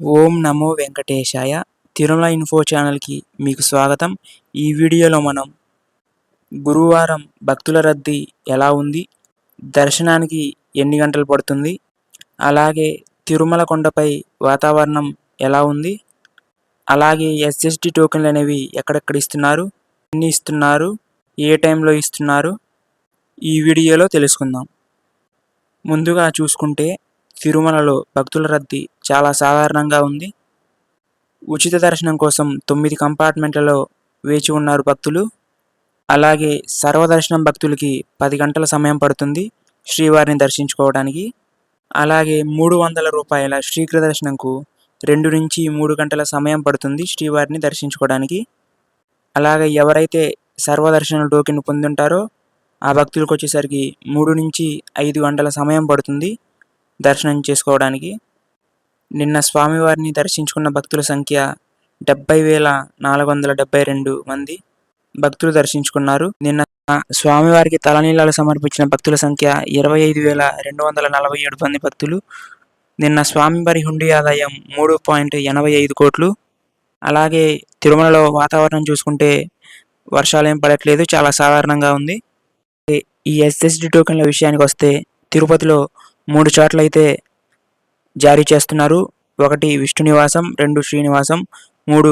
ఓం నమో వెంకటేశాయ. Tirumala info ఛానల్కి మీకు స్వాగతం. ఈ వీడియోలో మనం గురువారం భక్తుల రద్దీ ఎలా ఉంది? దర్శనానికి ఎన్ని గంటలు పడుతుంది? అలాగే తిరుమల కొండపై వాతావరణం ఎలా ఉంది? అలాగే ఎస్ఎస్డి టోకెన్లు అనేవి ఎక్కడెక్కడ ఇస్తున్నారు? ఎన్ని ఇస్తున్నారు? ఏ టైంలో ఇస్తున్నారు? ఈ వీడియోలో తెలుసుకుందాం. ముందుగా చూసుకుంటే తిరుమలలో భక్తుల రద్దీ చాలా సాధారణంగా ఉంది. ఉచిత దర్శనం కోసం తొమ్మిది కంపార్ట్మెంట్లలో వేచి ఉన్నారు భక్తులు. అలాగే సర్వదర్శనం భక్తులకి పది గంటల సమయం పడుతుంది శ్రీవారిని దర్శించుకోవడానికి. అలాగే మూడు వందల రూపాయల శ్రీకృ దర్శనంకు రెండు నుంచి మూడు గంటల సమయం పడుతుంది శ్రీవారిని దర్శించుకోవడానికి. అలాగే ఎవరైతే సర్వదర్శన టోకెన్ పొందుంటారో ఆ భక్తులకు వచ్చేసరికి మూడు నుంచి ఐదు గంటల సమయం పడుతుంది. దర్శనం చేసుకోవడానికి. నిన్న స్వామివారిని దర్శించుకున్న భక్తుల సంఖ్య డెబ్బై వేల నాలుగు వందల డెబ్బై రెండు మంది భక్తులు దర్శించుకున్నారు. నిన్న స్వామివారికి తలనీలాలు సమర్పించిన భక్తుల సంఖ్య ఇరవై ఐదు వేల రెండు వందల నలభై ఏడు మంది భక్తులు. నిన్న స్వామివారి హుండీ ఆదాయం మూడు పాయింట్ ఎనభై ఐదు కోట్లు. అలాగే తిరుమలలో వాతావరణం చూసుకుంటే వర్షాలేం పడట్లేదు చాలా సాధారణంగా ఉంది. ఈ ఎస్ఎస్డి టోకెన్ల విషయానికి వస్తే తిరుపతిలో మూడు చోట్ల అయితే జారీ చేస్తున్నారు. ఒకటి విష్ణు నివాసం రెండు శ్రీనివాసం మూడు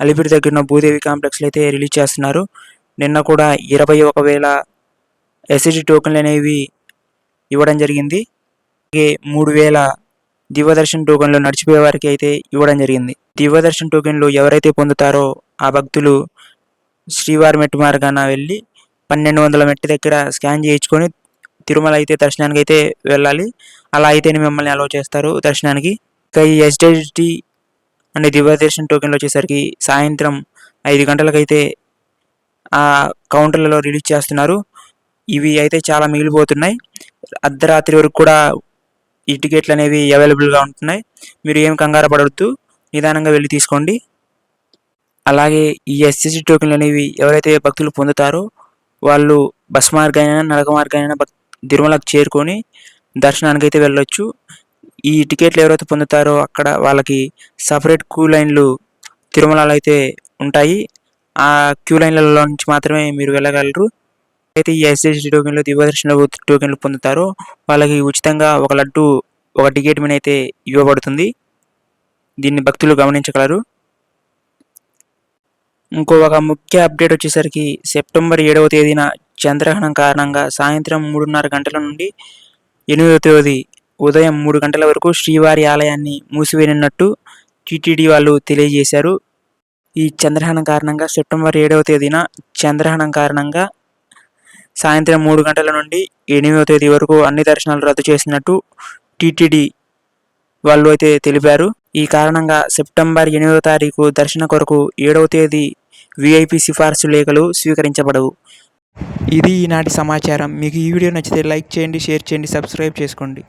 అలిపిరి దగ్గర భూదేవి కాంప్లెక్స్లో అయితే రిలీజ్ చేస్తున్నారు. నిన్న కూడా ఇరవై ఒక వేల ఎస్సిడి టోకెన్లు అనేవి ఇవ్వడం జరిగింది. అలాగే మూడు వేల దివ్యదర్శన్ టోకెన్లు నడిచిపోయే వారికి అయితే ఇవ్వడం జరిగింది. దివ్యదర్శన్ టోకెన్లు ఎవరైతే పొందుతారో ఆ భక్తులు శ్రీవారి మెట్టు మార్గాన వెళ్ళి పన్నెండు వందల మెట్టు దగ్గర స్కాన్ చేయించుకొని తిరుమల అయితే దర్శనానికి అయితే వెళ్ళాలి. అలా అయితేనే మిమ్మల్ని అలౌ చేస్తారు దర్శనానికి. ఇంకా ఈ ఎస్డిటి అనే దివ్య దర్శన టోకెన్లు వచ్చేసరికి సాయంత్రం ఐదు గంటలకైతే ఆ కౌంటర్లలో రిలీజ్ చేస్తున్నారు. ఇవి అయితే చాలా మిగిలిపోతున్నాయి. అర్ధరాత్రి వరకు కూడా ఈ టికెట్లు అనేవి అవైలబుల్గా ఉంటున్నాయి. మీరు ఏం కంగారు పడవద్దు. నిదానంగా వెళ్ళి తీసుకోండి. అలాగే ఈ ఎస్ఎస్సి టోకెన్లు అనేవి ఎవరైతే భక్తులు పొందుతారో వాళ్ళు బస్ మార్గమైనా నడక మార్గమైనా తిరుమలకు చేరుకొని దర్శనానికి అయితే వెళ్ళొచ్చు. ఈ టికెట్లు ఎవరైతే పొందుతారో అక్కడ వాళ్ళకి సపరేట్ క్యూ లైన్లు తిరుమలలో అయితే ఉంటాయి. ఆ క్యూ లైన్లలో నుంచి మాత్రమే మీరు వెళ్ళగలరు. అయితే ఈ ఎస్ఎస్డి టోకెన్లు దివ్యదర్శన టోకెన్లు పొందుతారో వాళ్ళకి ఉచితంగా ఒక లడ్డు ఒక టికెట్ మీద అయితే ఇవ్వబడుతుంది. దీన్ని భక్తులు గమనించగలరు. ఇంకో ఒక ముఖ్య అప్డేట్ వచ్చేసరికి సెప్టెంబర్ ఏడవ తేదీన చంద్రగ్రహణం కారణంగా సాయంత్రం మూడున్నర గంటల నుండి ఎనిమిదవ తేదీ ఉదయం మూడు గంటల వరకు శ్రీవారి ఆలయాన్ని మూసివేయనున్నట్టు టీటీడీ వాళ్ళు తెలియజేశారు. ఈ చంద్రగ్రహణం కారణంగా సెప్టెంబర్ ఏడవ తేదీన చంద్రగ్రహణం కారణంగా సాయంత్రం మూడు గంటల నుండి ఎనిమిదవ తేదీ వరకు అన్ని దర్శనాలు రద్దు చేసినట్టు టీటీడీ వాళ్ళు అయితే తెలిపారు. ఈ కారణంగా సెప్టెంబర్ ఎనిమిదవ తారీఖు దర్శన కొరకు ఏడవ తేదీ విఐపి సిఫార్సు లేఖలు స్వీకరించబడవు. ఇది ఈనాటి సమాచారం. మీకు ఈ వీడియో నచ్చితే లైక్ చేయండి షేర్ చేయండి సబ్స్క్రైబ్ చేసుకోండి.